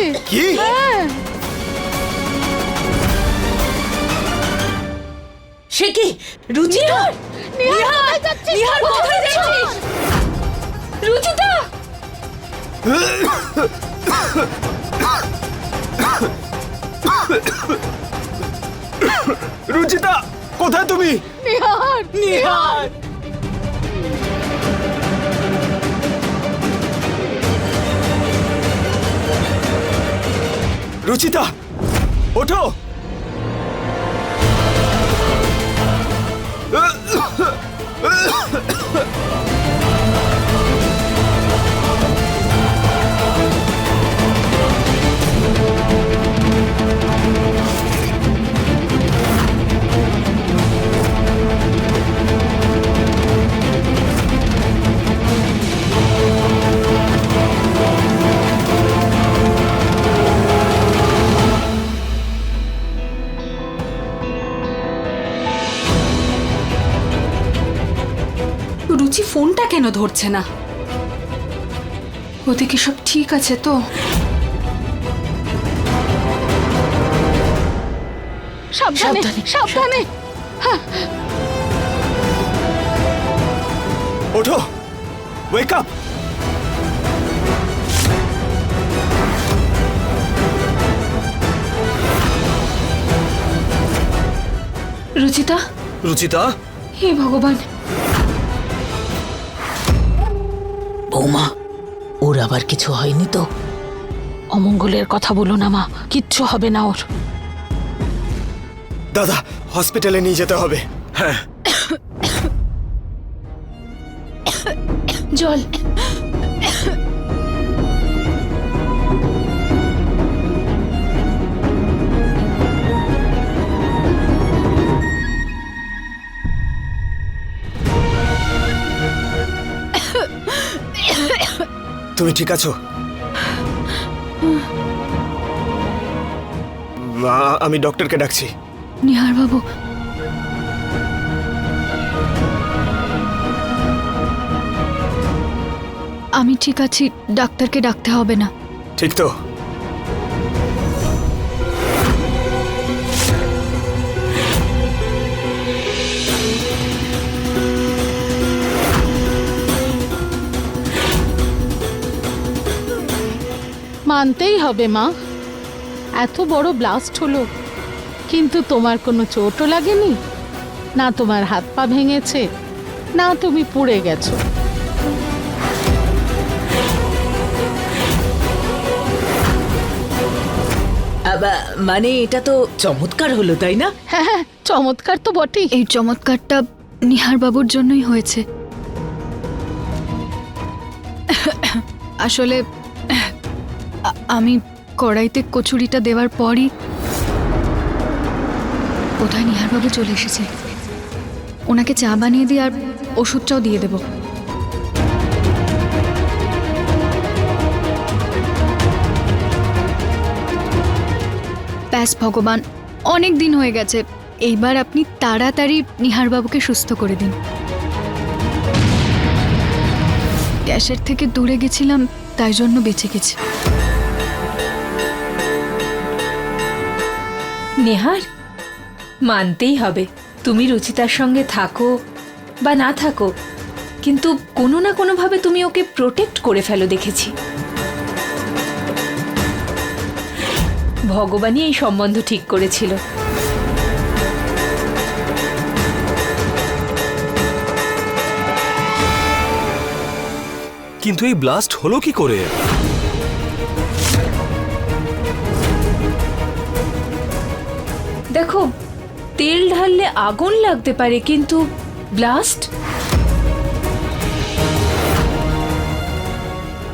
রুচিতা আছে কি? হ্যাঁ। সে কি? রুচিতা? নিহার! নিহার কোথায় যাচ্ছিস? রুচিতা! রুচিতা কোথায় তুমি? নিহার! নিহার! রুচিতা ওঠো। রুচি ধরছে না। ওদিকে সব ঠিক আছে তো? সাবধানে সাবধানে ওঠো। Wake up Ruchita? রুচিতা? হে ভগবান। বৌমা ওর আবার কিছু হয়নি তো? অমঙ্গলের কথা বলো না মা কিচ্ছু হবে না ওর। দাদা হসপিটালে নিয়ে যেতে হবে। হ্যাঁ। জল। তুমি ঠিক আছো? আমি ডক্টরকে ডাকছি। নিহার বাবু আমি ঠিক আছি ডাক্তারকে ডাকতে হবে না। ঠিক তো। মানতেই হবে মা। এত বড় ব্লাস্ট হলো। কিন্তু তোমার কোনো চোটও লাগেনি? না তোমার হাত পা ভেঙেছে না তুমি পুড়ে গেছো। মানে এটা তো চমৎকার হলো তাই না? হ্যাঁ হ্যাঁ চমৎকার তো বটেই। এই চমৎকারটা নিহার বাবুর জন্যই হয়েছে। আসলে আমি কড়াইতে কচুরিটা দেওয়ার পরই কোথায় নিহার বাবু চলে এসেছে। ওনাকে চা বানিয়ে দিয়ে আর ওষুধটাও দিয়ে দেব। ব্যাস, ভগবান, অনেক দিন হয়ে গেছে। এইবার আপনি তাড়াতাড়ি নিহারবাবুকে সুস্থ করে দিন। গ্যাসের থেকে দূরে গেছিলাম, তাই জন্য বেঁচে গেছি। নেহার? মানতেই হবে। তুমি রুচিতার সঙ্গে থাকো বা না থাকো, কিন্তু কোনো না কোনোভাবে তুমি ওকে প্রোটেক্ট করে ফেলো দেখেছি। ভগবানই এই সম্বন্ধ ঠিক করেছিল। কিন্তু এই ব্লাস্ট হলো কি করে? দেখো তেল ঢাললে আগুন লাগতে পারে কিন্তু ব্লাস্ট?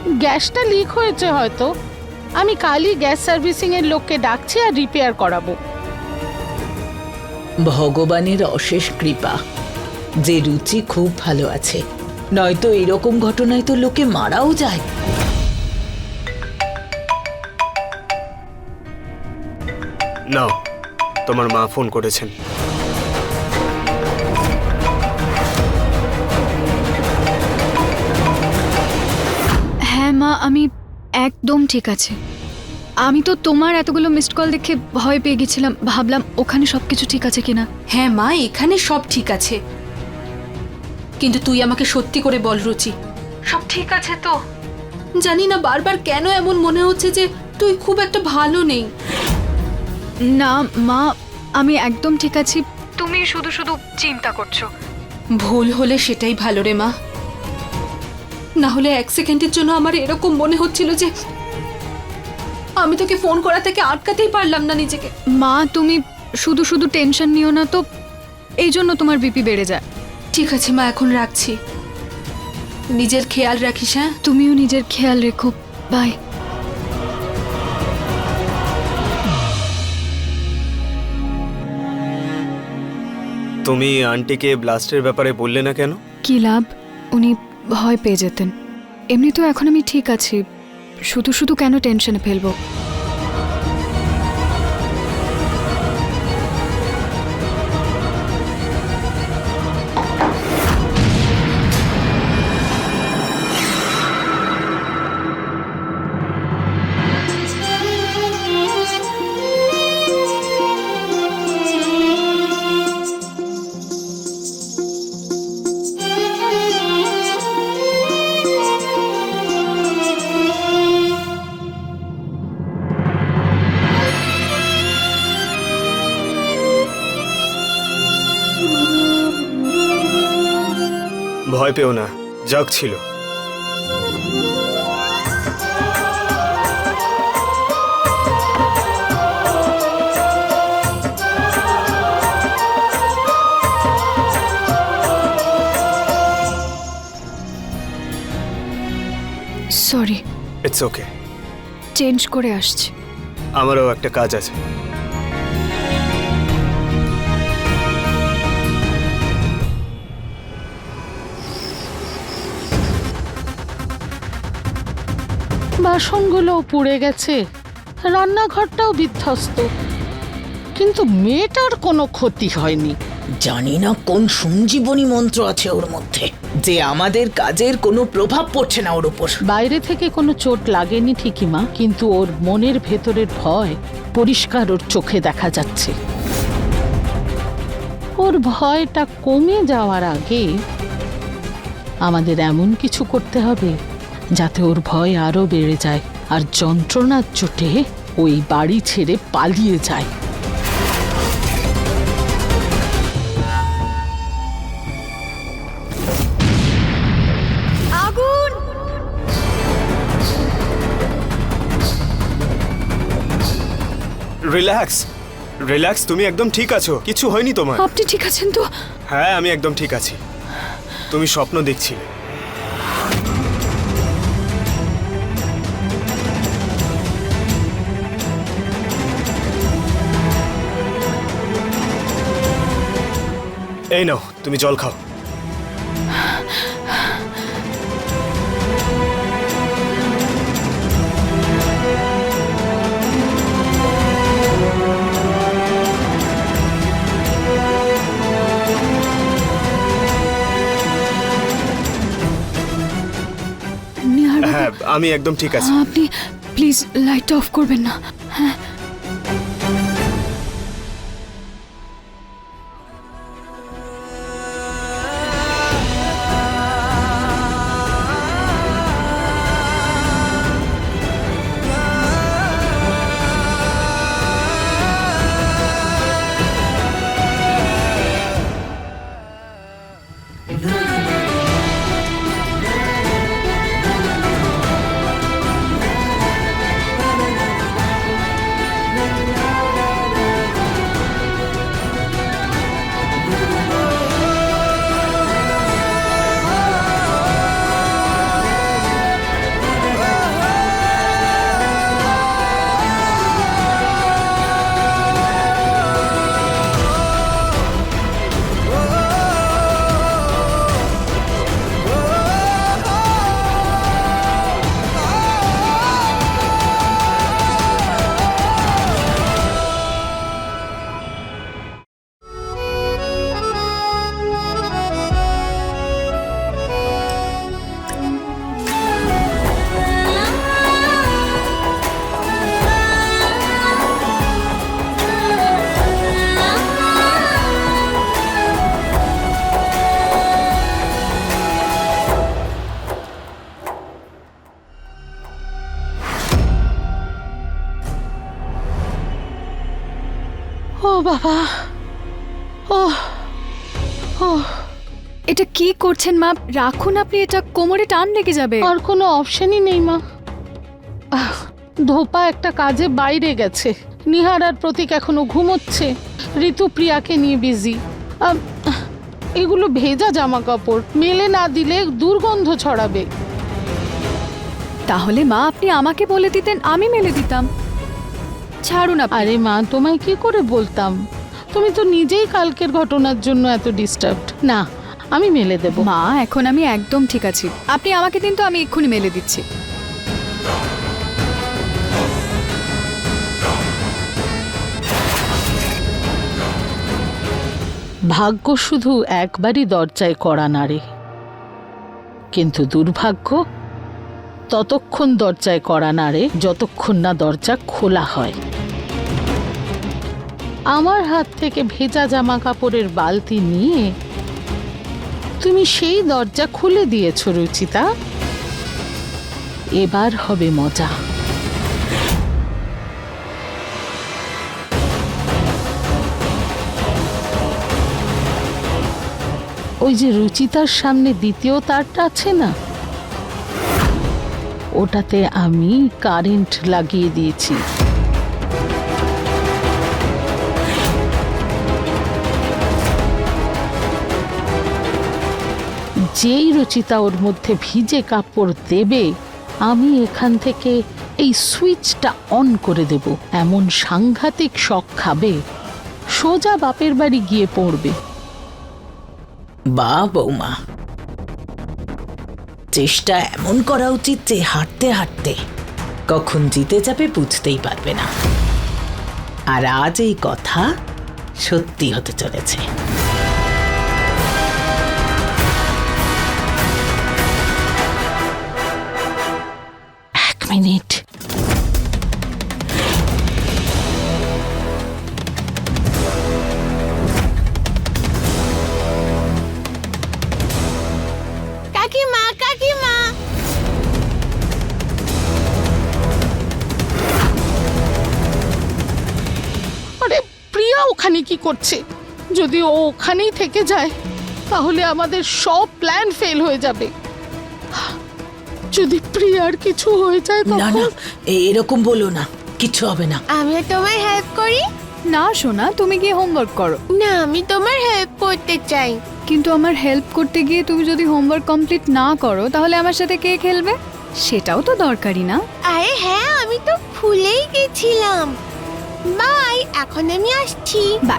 গ্যাসটা লিক হয়েছে হয়তো। আমি কালই গ্যাস সার্ভিসিং এর লোককে ডাকছি আর রিপেয়ার করাবো। ভগবানের অশেষ কৃপা। যে রুচি খুব ভালো আছে। নয়তো এরকম ঘটনায় তো লোকে মারাও যায়। নাও তোমার মা ফোন করেছেন। হ্যাঁ মা আমি একদম ঠিক আছে। আমি তো তোমার এতগুলো মিসড কল দেখে ভয় পেয়ে গেছিলাম। ভাবলাম ওখানে সব কিছু ঠিক আছে কিনা। হ্যাঁ মা এখানে সব ঠিক আছে। কিন্তু তুই আমাকে সত্যি করে বল রুচি। সব ঠিক আছে তো? জানি না বারবার কেন এমন মনে হচ্ছে যে তুই খুব একটা ভালো নেই। না মা আমি একদম ঠিক আছি। তুমি শুধু শুধু চিন্তা করছ। ভুল হলে সেটাই ভালো রে মা। না হলে এক সেকেন্ডের জন্য আমার এরকম মনে হচ্ছিল যে আমি তোকে ফোন করা থেকে আটকাতেই পারলাম না নিজেকে। মা তুমি শুধু শুধু টেনশন নিও না তো এই জন্য তোমার বিপি বেড়ে যায়। ঠিক আছে মা এখন রাখছি। নিজের খেয়াল রাখিস হ্যাঁ? তুমিও নিজের খেয়াল রেখো। বাই। তুমি আন্টিকে ব্লাস্টের ব্যাপারে বললে না কেন? কি লাভ? উনি ভয় পেয়ে যেতেন। এমনি তো এখন আমি ঠিক আছি। শুধু শুধু কেন টেনশনে ফেলব? পেও না জগ ছিল। সরি ইটস ওকে চেঞ্জ করে আসছি। আমারও একটা কাজ আছে। বাসনগুলোও পুড়ে গেছে। রান্নাঘরটাও বিধ্বস্ত। কিন্তু মেয়েটার কোনো ক্ষতি হয়নি। জানি না কোন সঞ্জীবনী মন্ত্র আছে ওর মধ্যে যে আমাদের কাজের কোনো প্রভাব পড়ছে না ওর উপর। বাইরে থেকে কোনো চোট লাগেনি ঠিকই মা কিন্তু ওর মনের ভেতরের ভয় পরিষ্কার ওর চোখে দেখা যাচ্ছে। ওর ভয়টা কমে যাওয়ার আগে আমাদের এমন কিছু করতে হবে। যাতে ওর ভয় আরও বেড়ে যায় আর যন্ত্রণার চোটে ওই বাড়ি ছেড়ে পালিয়ে যায়। আগুন! রিল্যাক্স রিল্যাক্স তুমি একদম ঠিক আছো। কিছু হয়নি তোমার? আপনি ঠিক আছেন তো? হ্যাঁ আমি একদম ঠিক আছি। তুমি স্বপ্ন দেখছিলে। এই নাও তুমি জল খাও। হ্যাঁ আমি একদম ঠিক আছি। আপনি প্লিজ লাইটটা অফ করবেন না। করছেন মা রাখুন আপনি এটা কোমরে টান লেগে যাবে। আর কোনো অপশনই নেই মা। আহ, ধোপা একটা কাজে বাইরে গেছে। নিহার আর প্রতীক এখনও ঘুমোচ্ছে। ঋতুপ্রিয়াকে নিয়ে বিজি এগুলো ভেজা জামা কাপড় মেলে না দিলে দুর্গন্ধ ছড়াবে। তাহলে মা আপনি আমাকে বলে দিতেন আমি মেলে দিতাম। ছাড়ুন আপনি। আরে মা তোমায় কি করে বলতাম? তুমি তো নিজেই কালকের ঘটনার জন্য এত ডিস্টার্বড না আমি মেলে দেব। মা এখন আমি একদম ঠিক আছি। আপনি আমাকে দিন তো আমি এক্ষুনি মেলে দিচ্ছি। ভাগ্য শুধু একবারই দরজায় কড়া নাড়ে কিন্তু দুর্ভাগ্য ততক্ষণ দরজায় কড়া নাড়ে যতক্ষণ না দরজা খোলা হয়। আমার হাত থেকে ভেজা জামা কাপড়ের বালতি নিয়ে তুমি সেই দরজা খুলে দিয়েছ, রুচিতা। এবার হবে মজা। ওই যে রুচিতার সামনে দ্বিতীয় তারটা আছে না? ওটাতে আমি কারেন্ট লাগিয়ে দিয়েছি। যেই রুচিতা ওর মধ্যে ভিজে কাপড় দেবে, আমি এখান থেকে এই সুইচটা অন করে দেব। এমন সাংঘাতিক শখ খাবে, সোজা বাপের বাড়ি গিয়ে পড়বে। বা বৌমা, চেষ্টা এমন করা উচিত যে হাঁটতে হাঁটতে কখন জিতে যাবে বুঝতেই পারবে না। আর আজ এই কথা সত্যি হতে চলেছে। মিনিট কাকিমা কাকিমা। আরে প্রিয়া ওখানে কি করছে? যদি ও ওখানেই থেকে যায় তাহলে আমাদের সব প্ল্যান ফেল হয়ে যাবে। যদি প্রিয়ার কিছু হয়ে যায় না তখন? না এ- এরকম বলো না। কিছু হবে না। আমিও তোমায় হেল্প করি? না সোনা তুমি গিয়ে হোমওয়ার্ক করো। না আমি তোমার হেল্প করতে চাই। কিন্তু আমার হেল্প করতে গিয়ে তুমি যদি হোমওয়ার্ক কমপ্লিট না করো তাহলে আমার সাথে কে খেলবে? সেটাও তো দরকারি না। আরে হ্যাঁ আমি তো ভুলেই গেছিলাম। বাই এখন আমি আসছি। বাই।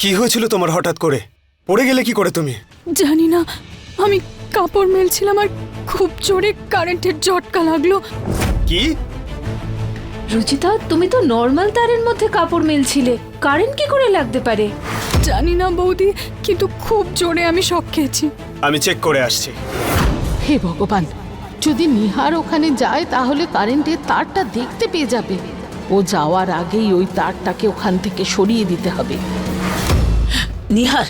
কি হয়েছিল তোমার হঠাৎ করে? পড়ে গেলে কি করে তুমি? জানি না। আমি কাপড় মেলছিলাম আর খুব জোরে কারেন্টের ঝটকা লাগল। কি? রুচিতা তুমি তো নর্মাল তারের মধ্যে কাপড় মেলছিলে। কারেন্ট কি করে লাগতে পারে? জানি না বৌদি কিন্তু খুব জোরে আমি শক খেয়েছি। আমি চেক করে আসছি। হে ভগবান যদি নিহার ওখানে যায় তাহলে কারেন্টের তারটা দেখতে পেয়ে যাবে। ও যাওয়ার আগেই ওই তারটাকে ওখান থেকে সরিয়ে দিতে হবে। নিহার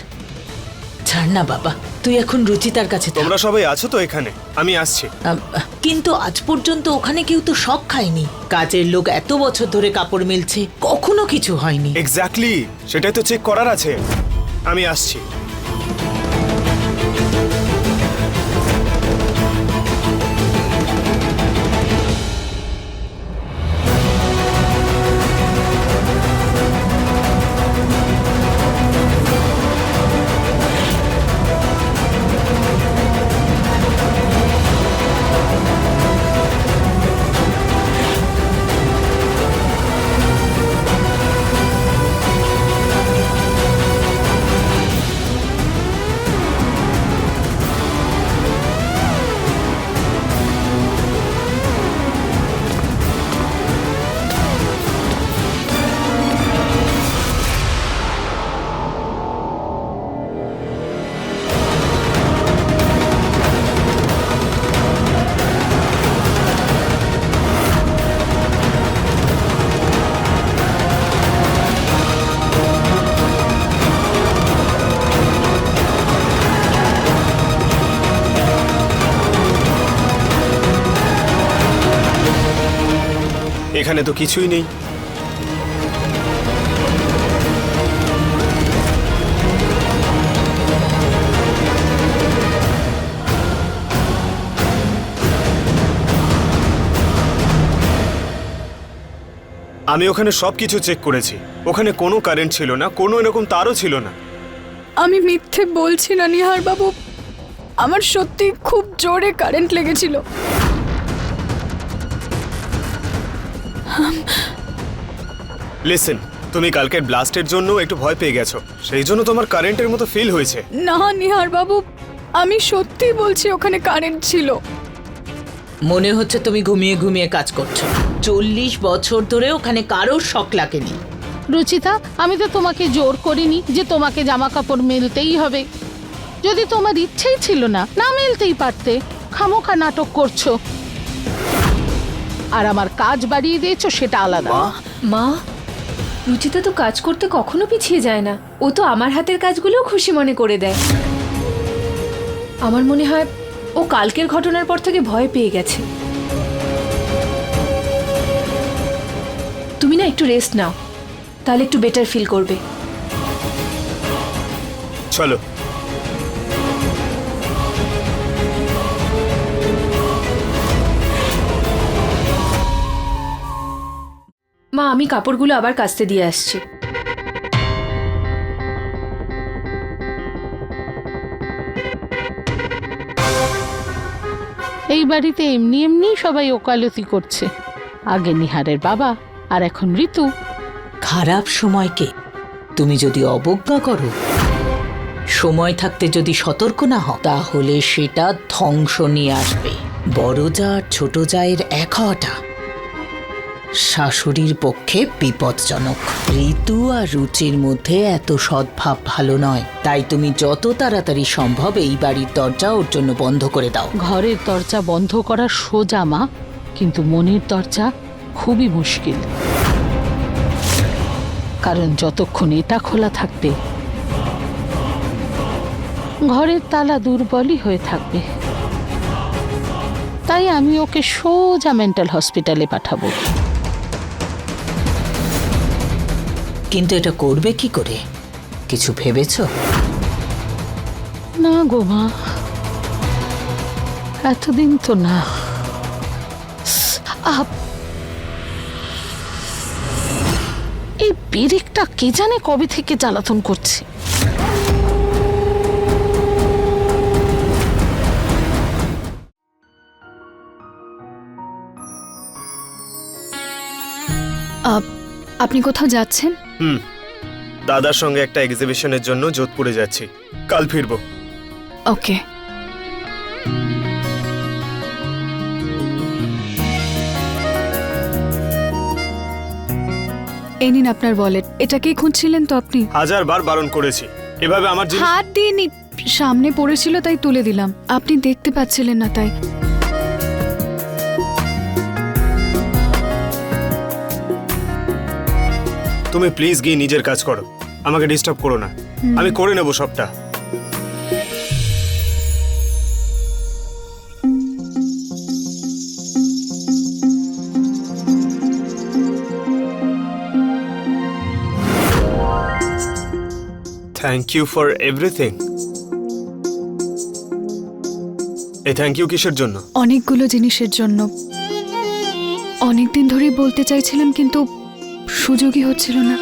ছাড় না বাবা তুই এখন রুচিতার কাছে থাক। তোমরা সবাই আছো তো এখানে আমি আসছি। আম, কিন্তু আজ পর্যন্ত ওখানে কেউ তো শখ খায়নি। কাজের লোক এত বছর ধরে কাপড় মিলছে কখনো কিছু হয়নি। এক্স্যাক্টলি সেটাই তো চেক করার আছে। আমি আসছি। এখানে তো কিছুই নেই। আমি ওখানে সব কিছু চেক করেছি। ওখানে কোনো কারেন্ট ছিল না, কোনো এরকম তারও ছিল না। আমি মিথ্যে বলছি না নিহার বাবু আমার সত্যি খুব জোরে কারেন্ট লেগেছিল। লিসেন তুমি কালকের ব্লাস্টের জন্য একটু ভয় পেয়ে গেছো। সেই জন্য তোমার কারেন্টের মতো ফিল হয়েছে। না নিহার বাবু আমি সত্যি বলছি ওখানে কারেন্ট ছিল। মনে হচ্ছে তুমি ঘুমিয়ে ঘুমিয়ে কাজ করছ। চল্লিশ বছর ধরে ওখানে কারোর শখ লাগেনি। রুচিতা আমি তো তোমাকে জোর করিনি যে তোমাকে জামা কাপড় মেলতেই হবে। যদি তোমার ইচ্ছেই ছিল না না মেলতেই পারতে খামোখা নাটক করছ। আর আমার কাজ বাড়িয়ে দিয়েছ সেটা আলাদা। মা? রুচিতা তো কাজ করতে কখনো পিছিয়ে যায় না। ও তো আমার হাতের কাজগুলোও খুশি মনে করে দেয়। আমার মনে হয় ও কালকের ঘটনার পর থেকে ভয় পেয়ে গেছে। তুমি না একটু রেস্ট নাও তাহলে একটু বেটার ফিল করবে। চলো। মা আমি কাপড়গুলো আবার কাচতে দিয়ে আসছি। এই বাড়িতে এমনি এমনি সবাই ওকালতি করছে। আগে নিহারের বাবা আর এখন ঋতু। খারাপ সময়কে তুমি যদি অবজ্ঞা করো সময় থাকতে যদি সতর্ক না হও তাহলে সেটা ধ্বংস নিয়ে আসবে। বড় যা ছোট জায়ের এক হওয়াটা। শাশুড়ির পক্ষে বিপজ্জনক। ঋতু আর রুচির মধ্যে এত সদ্ভাব ভালো নয়। তাই তুমি যত তাড়াতাড়ি সম্ভব এই বাড়ির দরজা ওর জন্য বন্ধ করে দাও। ঘরের দরজা বন্ধ করা সোজা, মা। কিন্তু মনের দরজা খুবই মুশকিল। কারণ যতক্ষণ এটা খোলা থাকবে, ঘরের তালা দুর্বলই হয়ে থাকবে। তাই আমি ওকে সোজা মেন্টাল হসপিটালে পাঠাবো। কিন্তু এটা করবে কি করে? কিছু ভেবেছ? না গো মা। এতদিন তো না। এই পেরেকটা কে জানে কবে থেকে জ্বালাতন করছে? আপনি কোথাও যাচ্ছেন? হুম। দাদার সঙ্গে একটা এক্সিবিশনের জন্য যোধপুরে যাচ্ছি। কাল ফিরবো। ওকে। এই নিন আপনার ওয়ালেট এটাকেই খুঁজছিলেন তো আপনি? হাজার বার বারণ করেছি। এভাবে আমার জিনিস হাত দিয়ে নি সামনে পড়েছিল তাই তুলে দিলাম। আপনি দেখতে পাচ্ছিলেন না তাই। তুমি প্লিজ গিয়ে নিজের কাজ করো। আমাকে ডিস্টার্ব করো না। আমি করে নেব সবটা। থ্যাংক ইউ ফর এভরিথিং এই থ্যাংক ইউ কিসের জন্য? অনেকগুলো জিনিসের জন্য। অনেকদিন ধরেই বলতে চাইছিলাম কিন্তু সুযোগই হচ্ছিল না।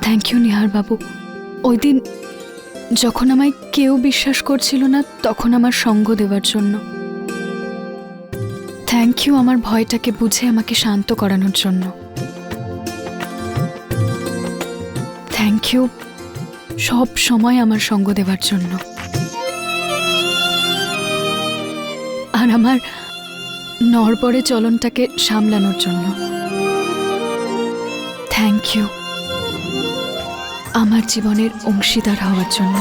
থ্যাংক ইউ নিহার বাবু। ওই দিন যখন আমায় কেউ বিশ্বাস করছিল না, তখন আমার সঙ্গ দেওয়ার জন্য। থ্যাংক ইউ আমার ভয়টাকে বুঝে আমাকে শান্ত করানোর জন্য। থ্যাংক ইউ সব সময় আমার সঙ্গ দেওয়ার জন্য। আর আমার নড়বড়ে চলনটাকে সামলানোর জন্য। থ্যাংক ইউ আমার জীবনের অংশীদার হওয়ার জন্য।